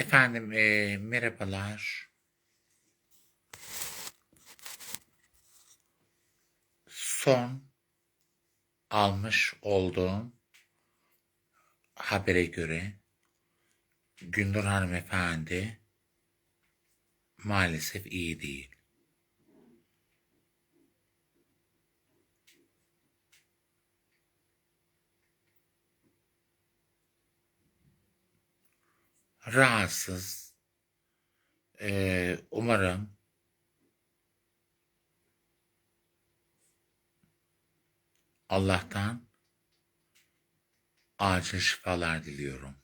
Efendim, eee, merhabalar. Son almış olduğum habere göre Gündür hanımefendi maalesef iyi değil. Rahatsız. Eee, umarım Allah'tan acil şifalar diliyorum.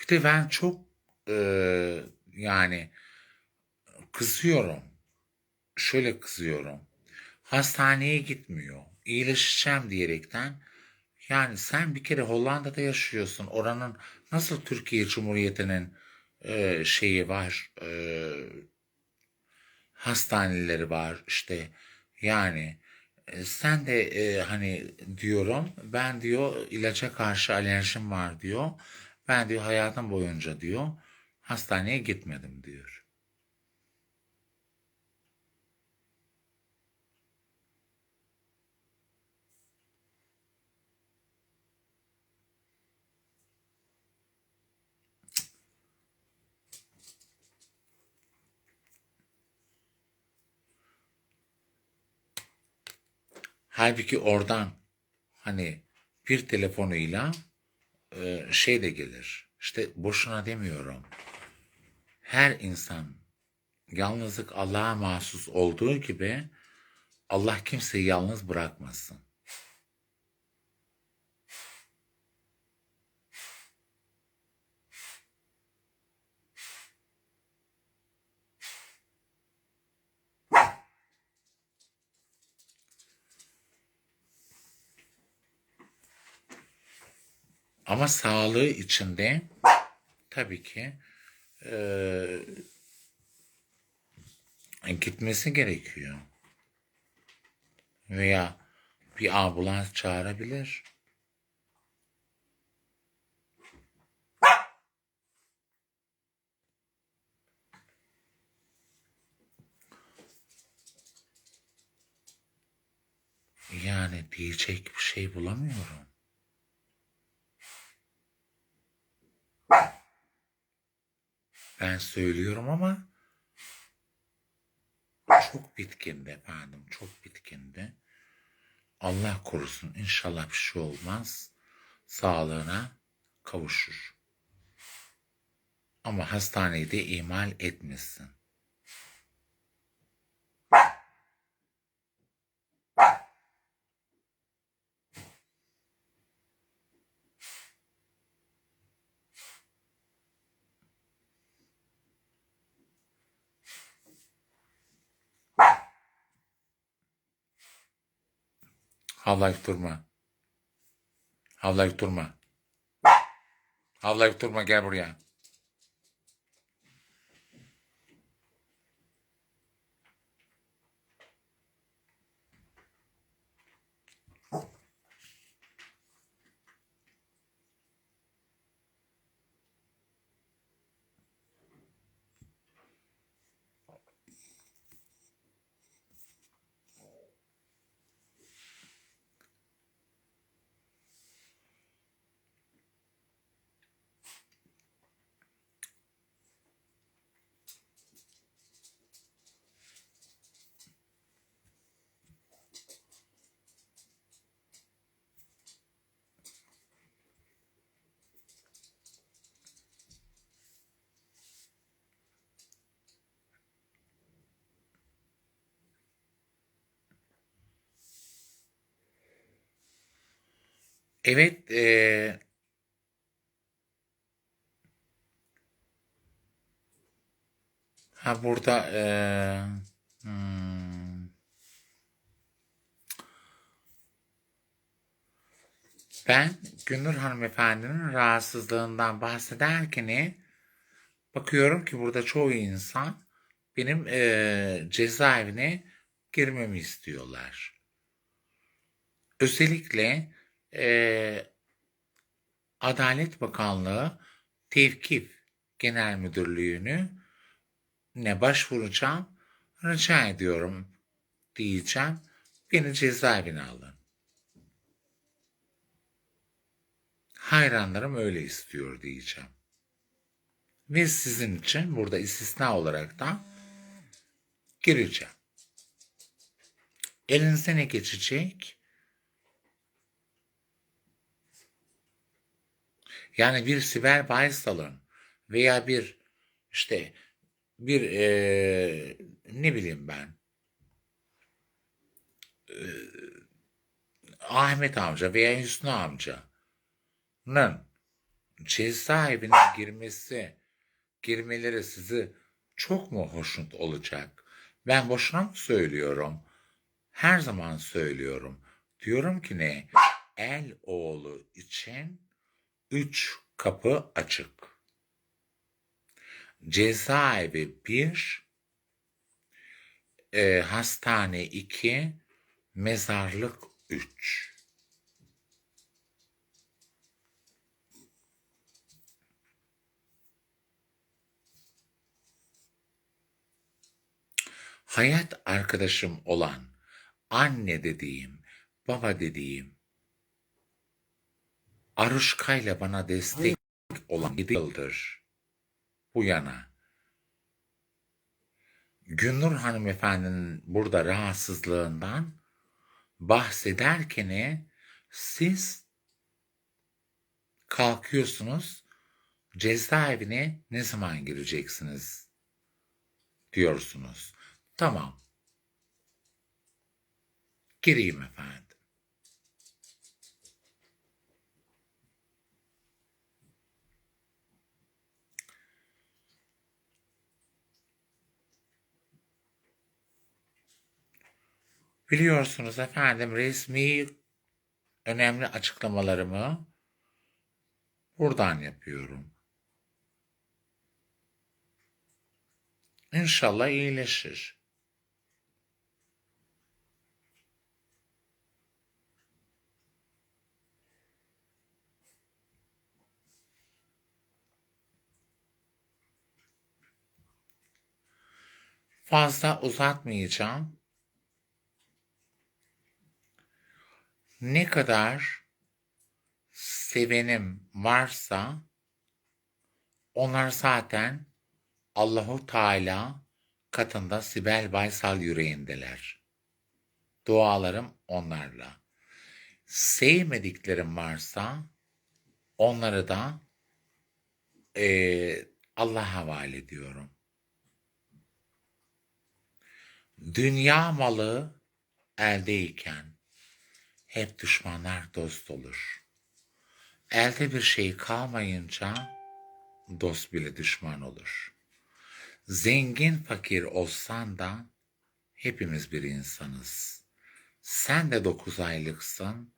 Bir de ben çok eee, yani kızıyorum. Şöyle kızıyorum. Hastaneye gitmiyor. İyileşeceğim diyerekten. Yani sen bir kere Hollanda'da yaşıyorsun. Oranın nasıl Türkiye Cumhuriyeti'nin eee, şeyi var, eee, hastaneleri var işte. Yani e, sen de e, hani diyorum ben diyor ilaca karşı alerjim var diyor. Ben diyor hayatım boyunca diyor hastaneye gitmedim diyor. Halbuki oradan hani bir telefonuyla e, şey de gelir. İşte boşuna demiyorum. Her insan yalnızlık Allah'a mahsus olduğu gibi Allah kimseyi yalnız bırakmasın. Ama sağlığı içinde tabii ki e, gitmesi gerekiyor. Veya bir ambulans çağırabilir. Yani diyecek bir şey bulamıyorum. Ben söylüyorum ama çok bitkindi efendim, çok bitkindi. Allah korusun inşallah bir şey olmaz. Sağlığına kavuşur. Ama hastaneyi de ihmal etmesin. Havlayıp durma. Havlayıp durma. Havlayıp durma gel buraya. Evet, eee ha burada eee hmm, ben Gündür hanımefendinin rahatsızlığından bahsederken bakıyorum ki burada çoğu insan benim eee cezaevine girmemi istiyorlar. özellikle e, Adalet Bakanlığı Tevkif Genel Müdürlüğü'nü ne başvuracağım rica ediyorum diyeceğim. Beni cezaevine alın. Hayranlarım öyle istiyor diyeceğim. Ve sizin için burada istisna olarak da gireceğim. Elinize ne geçecek? Yani bir Sibel Baysal'ın veya bir işte bir eee, ne bileyim ben eee, Ahmet amca veya Hüsnü amcanın cezaevine girmesi, girmeleri sizi çok mu hoşnut olacak? Ben boşuna mı söylüyorum? Her zaman söylüyorum. Diyorum ki ne? El oğlu için üç kapı açık. Cezaevi bir, e, hastane iki, mezarlık üç. Hayat arkadaşım olan anne dediğim, baba dediğim, Aruşka'yla bana destek olan 7 yıldır bu yana. Günnur hanımefendinin burada rahatsızlığından bahsederken siz kalkıyorsunuz cezaevine ne zaman gireceksiniz diyorsunuz. Tamam. Gireyim efendim. Biliyorsunuz efendim resmi önemli açıklamalarımı buradan yapıyorum. İnşallah iyileşir. Fazla uzatmayacağım. Ne kadar sevenim varsa onlar zaten Allahu Teala katında Sibel Baysal yüreğindeler. Dualarım onlarla. Sevmediklerim varsa onları da eee Allah'a havale ediyorum. Dünya malı eldeyken hep düşmanlar dost olur. Elde bir şey kalmayınca dost bile düşman olur. Zengin fakir olsan da hepimiz bir insanız. Sen de dokuz aylıksın.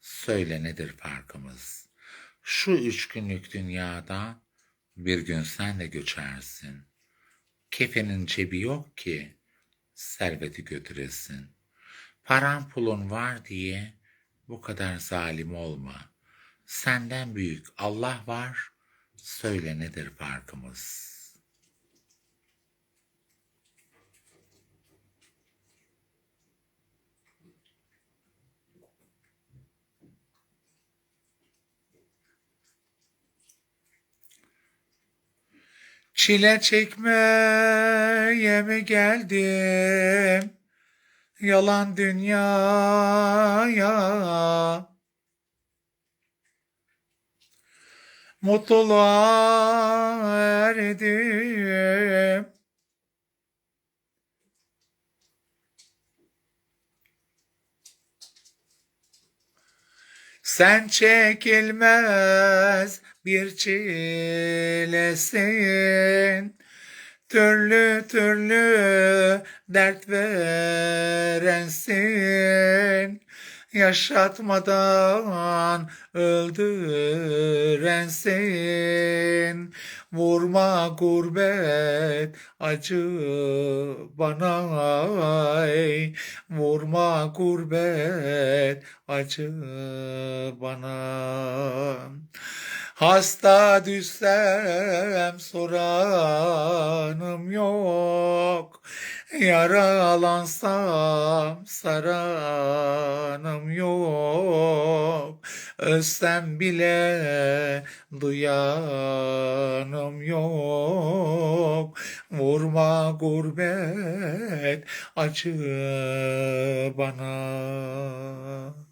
Söyle nedir farkımız? Şu üç günlük dünyada bir gün sen de göçersin. Kefenin cebi yok ki serveti götüresin. Paran pulun var diye bu kadar zalim olma. Senden büyük Allah var. Söyle nedir farkımız? Çile çekmeye mi geldim? Yalan dünyaya. Mutluluğa erdim. Sen çekilmez bir çilesin. Türlü türlü dert verensin. yaşatmadan öldürensin. Vurma gurbet acı bana ey. Vurma gurbet acı bana. Hasta düşsem soranım yok. Yaralansam saranım yok. Ölsem bile duyanım yok. Vurma gurbet acı bana.